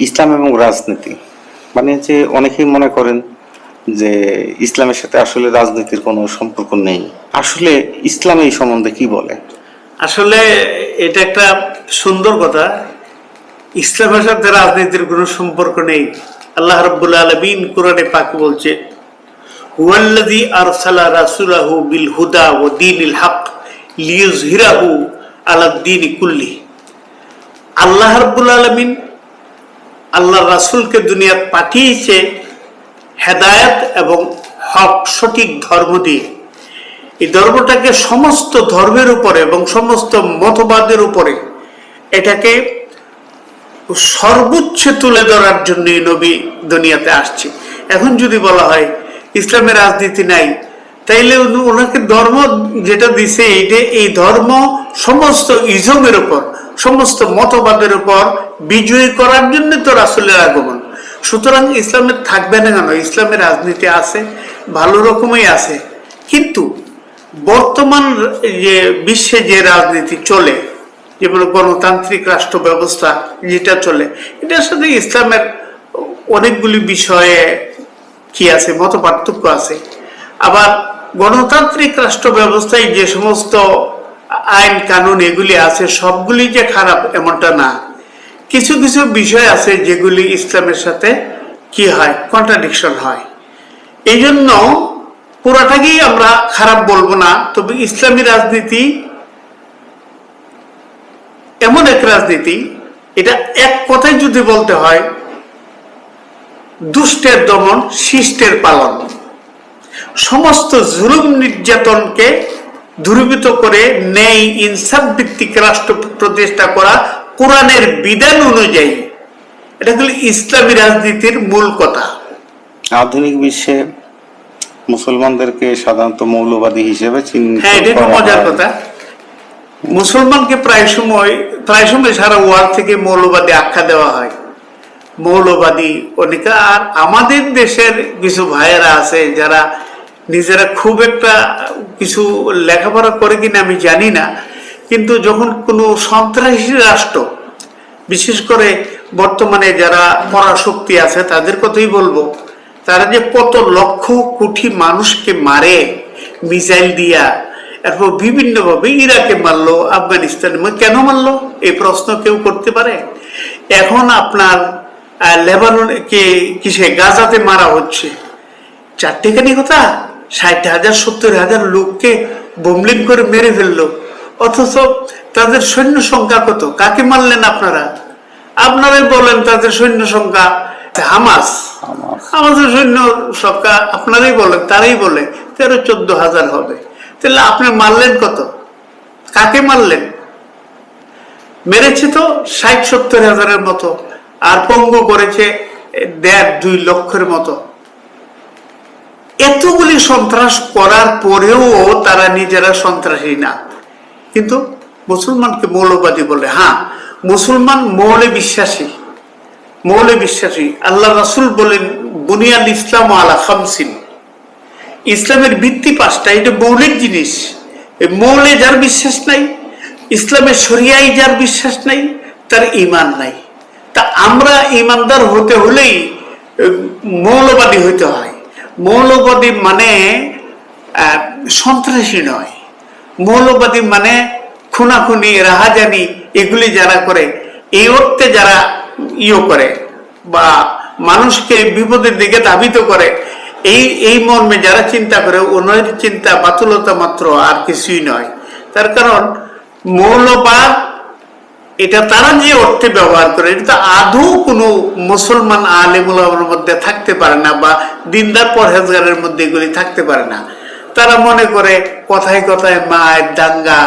ইসলাম এবং রাজনীতি। মানে যে অনেকেই মনে করেন যে ইসলামের সাথে আসলে রাজনীতির কোনো সম্পর্ক নেই। আসলে ইসলাম এই সম্বন্ধে কি বলে? আসলে এটা একটা সুন্দর কথা। ইসলামের সাথে রাজনীতির কোনো সম্পর্ক নেই। আল্লাহ রব্বুল আলমিন কোরআনে পাক বলছে, হুয়াল্লাযী আরসালা রাসূলাহু বিল হুদা ওয়া দীনিল হক লিইয়ুযহিরাহু আলা দ্বীনি কুল্লি। আল্লাহ রব্বুল আল্লাহ রাসুলকে দুনিয়া পাঠিয়েছে হেদায়ত এবং হক, সঠিক ধর্ম দিয়ে। এই ধর্মটাকে সমস্ত ধর্মের উপরে এবং সমস্ত মতবাদের উপরে এটাকে সর্বোচ্চ তুলে ধরার জন্য নবী দুনিয়াতে আসছে। এখন যদি বলা হয় ইসলামের রাজনীতি নাই, তাইলে ওনাকে ধর্ম যেটা দিছে এই ধর্ম সমস্ত ইজমের উপর। সমস্ত মতবাদের উপর বিজয়ী করার জন্য তো রাসুলের আগমন। সুতরাং ইসলামের থাকবে না কেন? ইসলামের রাজনীতি আছে, ভালো রকমই আছে। কিন্তু বর্তমান যে বিশ্বে যে রাজনীতি চলে যেমন গণতান্ত্রিক রাষ্ট্র ব্যবস্থা যেটা চলে, এটার সাথে ইসলামের অনেকগুলি বিষয়ে কি আছে মত পার্থক্য আছে। আবার গণতান্ত্রিক রাষ্ট্র ব্যবস্থায় যে সমস্ত আইন কানুন এগুলি আছে, সবগুলি যে খারাপ এমনটা না। কিছু কিছু বিষয় আছে যেগুলি ইসলামের সাথে কি হয় কন্ট্রাডিকশন হয়। এই জন্য পুরাটাকেই আমরা খারাপ বলব না, তবে ইসলামী রাজনীতি এমন এক রাজনীতি, এটা এক কথায় যদি বলতে হয়, দুষ্টের দমন, শিষ্টের পালন। সমস্ত জুলুম নির্যাতনকে দূরীভূত করে ন্যায় ইনসাফ ভিত্তিক রাষ্ট্র প্রতিষ্ঠা করা কোরআনের বিধান অনুযায়ী। এটা হলো ইসলামী রাজনীতির মূল কথা। আধুনিক বিশ্বে মুসলমানদেরকে সাধারণত মৌলবাদী হিসেবে চিহ্নিত হ্যাঁ এটা মজার কথা। মুসলমানকে প্রায় সময় প্রায় সময় সারা ওয়ার্ল্ড থেকে মৌলবাদী আখ্যা দেওয়া হয়। মৌলবাদী অনেকে আর আমাদের দেশের কিছু ভাইয়েরা আছে যারা নিজেরা খুব একটা কিছু লেখাপড়া করে কিনা আমি জানি না কিন্তু যখন কোনো সন্ত্রাসী রাষ্ট্র বিশেষ করে বর্তমানে যারা পরাশক্তি আছে তাদের কথাই বলব তারা যে কত লক্ষ কোটি মানুষকে মারে মিসাইল দিয়া এরপর বিভিন্নভাবে ইরাকে মারলো আফগানিস্তানে কেন মারলো? এই প্রশ্ন কেউ করতে পারে? এখন আপনার আহ, লেবাননে কে কিসে গাজাতে মারা হচ্ছে চারটেখানি কথা? ষাট হাজার সত্তর হাজার লোককে বোমলিং করে মেরে ফেলল। অথচ তাদের সৈন্য সংখ্যা কত? কাকে মারলেন আপনারা? আপনারাই বলেন তাদের সৈন্য সংখ্যা। হামাস। আমাদের সৈন্য সংখ্যা আপনারাই বলেন তারাই বলে তেরো চোদ্দ হাজার হবে। তাহলে আপনি মারলেন কত? কাকে মারলেন? মেরেছে তো ষাট সত্তর হাজারের মতো আর পঙ্গু করেছে দেড় দুই লক্ষের মতো। এতগুলি সন্ত্রাস করার পরেও তারা নিজেরা সন্ত্রাসী না। কিন্তু মুসলমানকে মৌলবাদী বলে হ্যাঁ মুসলমান মৌলে বিশ্বাসী মৌলে বিশ্বাসী। আল্লাহ রাসুল বলেন, বুনিয়াল ইসলাম আলা খামসিন। ইসলামের ভিত্তি পাঁচটা, এটা মৌলিক জিনিস। মৌলে যার বিশ্বাস নাই ইসলামের শরিয়ায় যার বিশ্বাস নাই, তার ইমান নাই। তা আমরা ইমানদার হতে হলেই মৌলবাদী হইতে হয়। মৌলবাদী মানে সন্ত্রাসী নয়। মৌলবাদী মানে খুনাখুনি, রাহাজানি, এগুলি যারা করে, এই অর্থে যারা ইয়ে করে বা মানুষকে বিপদের দিকে ধাবিত করে, এই এই মর্মে যারা চিন্তা করে ওনার চিন্তা বাতুলতা মাত্র আর কিছুই নয়। তার কারণ মৌলবাদ এটা তারা যে অর্থে ব্যবহার করে, এটা আদৌ কোনো মুসলমান আলেমুলামের মধ্যে থাকতে পারে না বা দিনদার পরহেজগারের মধ্যে এগুলি থাকতে পারে না। তারা মনে করে কথায় কথায় মায়ের দাঙ্গা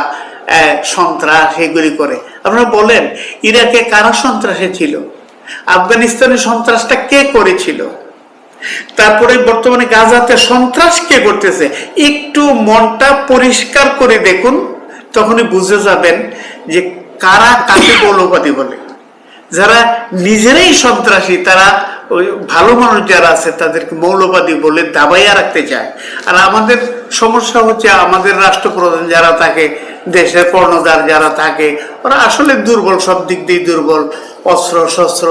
সন্ত্রাস এগুলি করে। আপনারা বলেন, ইরাকে কারা সন্ত্রাসে ছিল? আফগানিস্তানে সন্ত্রাসটা কে করেছিল? তারপরে বর্তমানে গাজাতে সন্ত্রাস কে করতেছে? একটু মনটা পরিষ্কার করে দেখুন, তখনই বুঝে যাবেন যে কারা কাকে মৌলবাদী বলে? যারা নিজেরাই সন্ত্রাসী, তারা ওই ভালো মানুষ যারা আছে, তাদেরকে মৌলবাদী বলে দাবাইয়া রাখতে চায়। আর আমাদের সমস্যা হচ্ছে আমাদের রাষ্ট্রপ্রধান যারা থাকে, দেশের কর্ণধার যারা থাকে, ওরা আসলে দুর্বল, সব দিক দিয়ে দুর্বল। অস্ত্র, শস্ত্র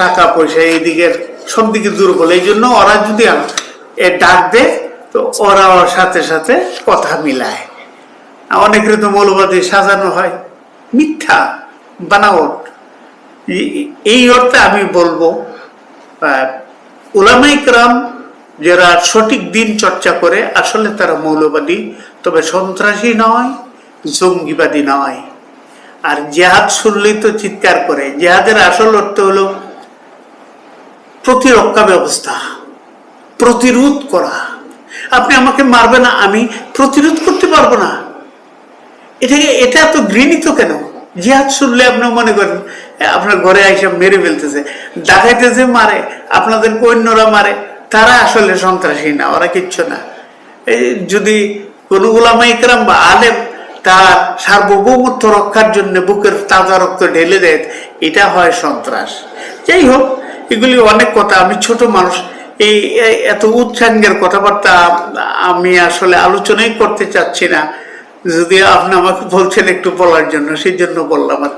টাকা পয়সা, এইদিকে সব দিকে দুর্বল। এই জন্য ওরা যদি এ ডাক দেয়, তো ওরা ওর সাথে সাথে কথা মিলায়। অনেকের তো মৌলবাদী সাজানো হয়। মিথ্যা বানাওয়াট এই অর্থে আমি বলব ওলামাই ক্রাম যারা সঠিক দিন চর্চা করে, আসলে তারা মৌলবাদী, তবে সন্ত্রাসী নয়, জঙ্গিবাদী নয়। আর জেহাদ শুনলেই তো চিৎকার করে। জেহাদের আসল অর্থ হলো প্রতিরক্ষা ব্যবস্থা, প্রতিরোধ করা। আপনি আমাকে মারবেন আমি প্রতিরোধ করতে পারব না। এটাকে এটা এত ঘৃণিত কেন? জিহাদ শুনলে আপনি মনে করেন আপনার ঘরে এসে মেরে ফেলতেছে। ডাকাইতেছে মারে, আপনাদের কন্যরা মারে, তারা আসলে সন্ত্রাসী না, ওরা কিচ্ছু না। এই যদি কোন উলামা ইকরাম বা আলেম তার সার্বভৌমত্ব রক্ষার জন্য বুকের তাজা রক্ত ঢেলে দেয়, এটা হয় সন্ত্রাস। যাই হোক, এগুলি অনেক কথা। আমি ছোট মানুষ, এই এত উচ্চাঙ্গের কথাবার্তা আমি আসলে আলোচনাই করতে চাচ্ছি না। যদি আপনি আমাকে বলছেন একটু বলার জন্য সেই জন্য বললাম আর।